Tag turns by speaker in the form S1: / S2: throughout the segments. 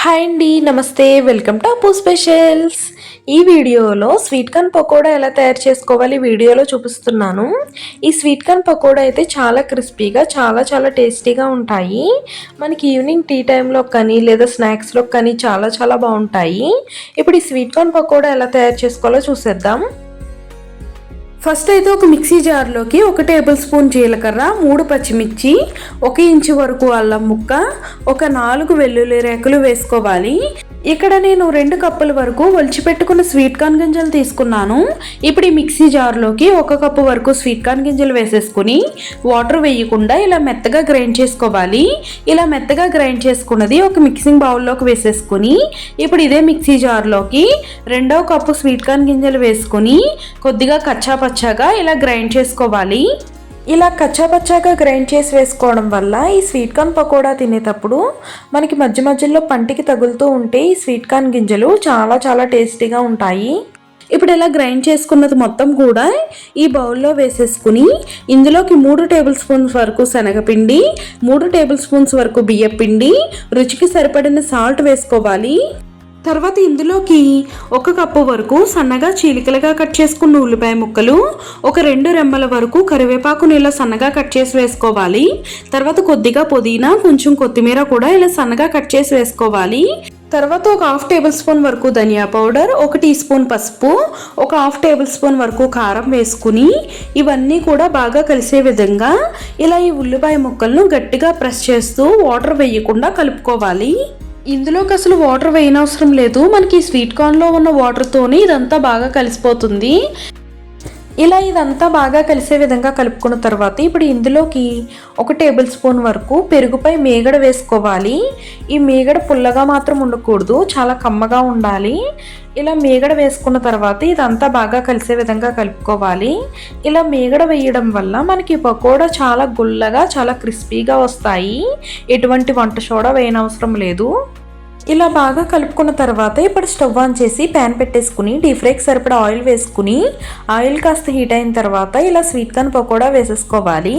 S1: Hi అండి నమస్తే welcome to అప్పు స్పెషల్స్. ఈ వీడియోలో స్వీట్ కార్న్ పకోడా ఎలా తయారు చేసుకోవాలి వీడియోలో చూపిస్తున్నాను. ఈ స్వీట్ కార్న్ పకోడా అయితే చాలా క్రిస్పీగా చాలా చాలా టేస్టీగా ఉంటాయి. మనకి ఈవినింగ్ టీ టైంలో కానీ లేదా స్నాక్స్లో కానీ చాలా చాలా బాగుంటాయి. ఇప్పుడు ఈ స్వీట్ కార్న్ పకోడా ఎలా తయారు చేసుకోవాలో చూసేద్దాం. ఫస్ట్ అయితే ఒక మిక్సీ జార్లోకి ఒక టేబుల్ స్పూన్ జీలకర్ర మూడు పచ్చిమిర్చి ఒక ఇంచు వరకు అల్లం ముక్క ఒక నాలుగు వెల్లుల్లి రేకులు వేసుకోవాలి. ఇక్కడ నేను రెండు కప్పుల వరకు ఒలిచిపెట్టుకున్న స్వీట్ కార్న్ గింజలు తీసుకున్నాను. ఇప్పుడు ఈ మిక్సీ జార్లోకి ఒక కప్పు వరకు స్వీట్ కార్న్ గింజలు వేసేసుకుని వాటర్ వేయకుండా ఇలా మెత్తగా గ్రైండ్ చేసుకోవాలి. ఇలా మెత్తగా గ్రైండ్ చేసుకున్నది ఒక మిక్సింగ్ బౌల్లోకి వేసేసుకుని ఇప్పుడు ఇదే మిక్సీ జార్లోకి రెండవ కప్పు స్వీట్ కార్న్ గింజలు వేసుకుని కొద్దిగా కచ్చా పచ్చాగా ఇలా గ్రైండ్ చేసుకోవాలి. ఇలా కచ్చాపచ్చాగా గ్రైండ్ చేసి వేసుకోవడం వల్ల ఈ స్వీట్ కార్న్ పకోడా తినేటప్పుడు మనకి మధ్య మధ్యలో పంటికి తగులుతూ ఉంటే ఈ స్వీట్ కార్న్ గింజలు చాలా చాలా టేస్టీగా ఉంటాయి. ఇప్పుడు ఇలా గ్రైండ్ చేసుకున్నది మొత్తం కూడా ఈ బౌల్లో వేసేసుకుని ఇందులోకి మూడు టేబుల్ స్పూన్స్ వరకు శనగపిండి మూడు టేబుల్ స్పూన్స్ వరకు బియ్యపిండి రుచికి సరిపడిన సాల్ట్ వేసుకోవాలి. తర్వాత ఇందులోకి ఒక కప్పు వరకు సన్నగా చీలికలుగా కట్ చేసుకున్న ఉల్లిపాయ ముక్కలు ఒక రెండు రెమ్మల వరకు కరివేపాకుని ఇలా సన్నగా కట్ చేసి వేసుకోవాలి. తర్వాత కొద్దిగా పుదీనా కొంచెం కొత్తిమీర కూడా ఇలా సన్నగా కట్ చేసి వేసుకోవాలి. తర్వాత ఒక హాఫ్ టేబుల్ స్పూన్ వరకు ధనియా పౌడర్ ఒక టీ స్పూన్ పసుపు ఒక హాఫ్ టేబుల్ స్పూన్ వరకు కారం వేసుకుని ఇవన్నీ కూడా బాగా కలిసే విధంగా ఇలా ఈ ఉల్లిపాయ ముక్కలను గట్టిగా ప్రెస్ చేస్తూ వాటర్ వేయకుండా కలుపుకోవాలి. ఇందులోకి అసలు వాటర్ వేయనవసరం లేదు. మనకి స్వీట్ కార్న్లో ఉన్న వాటర్తోని ఇదంతా బాగా కలిసిపోతుంది. ఇలా ఇదంతా బాగా కలిసే విధంగా కలుపుకున్న తర్వాత ఇప్పుడు ఇందులోకి ఒక టేబుల్ స్పూన్ వరకు పెరుగుపై మేగడ వేసుకోవాలి. ఈ మేగడ పుల్లగా మాత్రం ఉండకూడదు చాలా కమ్మగా ఉండాలి. ఇలా మేగడ వేసుకున్న తర్వాత ఇదంతా బాగా కలిసే విధంగా కలుపుకోవాలి. ఇలా మేగడ వేయడం వల్ల మనకి పకోడా చాలా గుల్లగా చాలా క్రిస్పీగా వస్తాయి. ఎటువంటి వంట సోడా వేయనవసరం లేదు. ఇలా బాగా కలుపుకున్న తర్వాత ఇప్పుడు స్టవ్ ఆన్ చేసి ప్యాన్ పెట్టేసుకుని డీప్ ఫ్రైకి సరిపడా ఆయిల్ వేసుకుని ఆయిల్ కాస్త హీట్ అయిన తర్వాత ఇలా స్వీట్ కార్న్ పకోడా వేసేసుకోవాలి.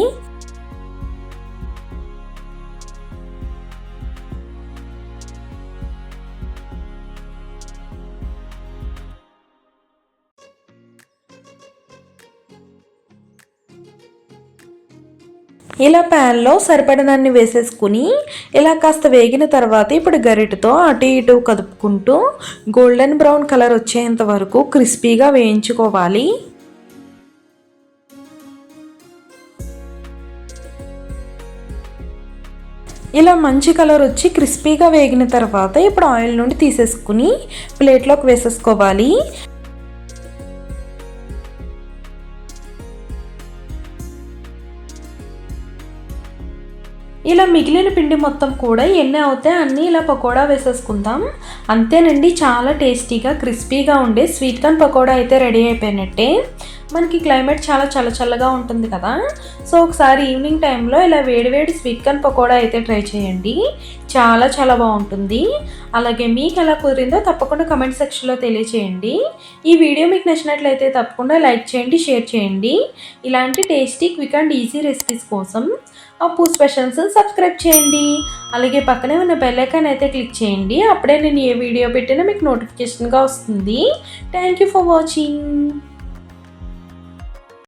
S1: ఇలా ప్యాన్లో సరిపడినన్ని వేసేసుకుని ఇలా కాస్త వేగిన తర్వాత ఇప్పుడు గరిటతో అటు ఇటు కదుపుకుంటూ గోల్డెన్ బ్రౌన్ కలర్ వచ్చేంత వరకు క్రిస్పీగా వేయించుకోవాలి. ఇలా మంచి కలర్ వచ్చి క్రిస్పీగా వేగిన తర్వాత ఇప్పుడు ఆయిల్ నుండి తీసేసుకుని ప్లేట్లోకి వేసేసుకోవాలి. ఇలా మిగిలిన పిండి మొత్తం కూడా ఎన్ని అవుతాయి అన్నీ ఇలా పకోడా వేసేసుకుందాం. అంతేనండి చాలా టేస్టీగా క్రిస్పీగా ఉండే స్వీట్ కార్న్ పకోడా అయితే రెడీ అయిపోయినట్టే. మనకి క్లైమేట్ చాలా చల్ల చల్లగా ఉంటుంది కదా. సో ఒకసారి ఈవినింగ్ టైంలో ఇలా వేడివేడి స్వీట్ కార్న్ పకోడా అయితే ట్రై చేయండి. చాలా చాలా బాగుంటుంది. అలాగే మీకు ఎలా కుదిరిందో తప్పకుండా కమెంట్ సెక్షన్లో తెలియచేయండి. ఈ వీడియో మీకు నచ్చినట్లయితే తప్పకుండా లైక్ చేయండి షేర్ చేయండి. ఇలాంటి tasty quick and easy recipes కోసం అప్పు స్పెషల్స్ సబ్స్క్రైబ్ చేయండి. అలాగే పక్కనే ఉన్న బెల్ ఐకాన్ అయితే క్లిక్ చేయండి. అప్పుడే నేను ఏ వీడియో పెట్టినా మీకు నోటిఫికేషన్గా వస్తుంది. Thank you for watching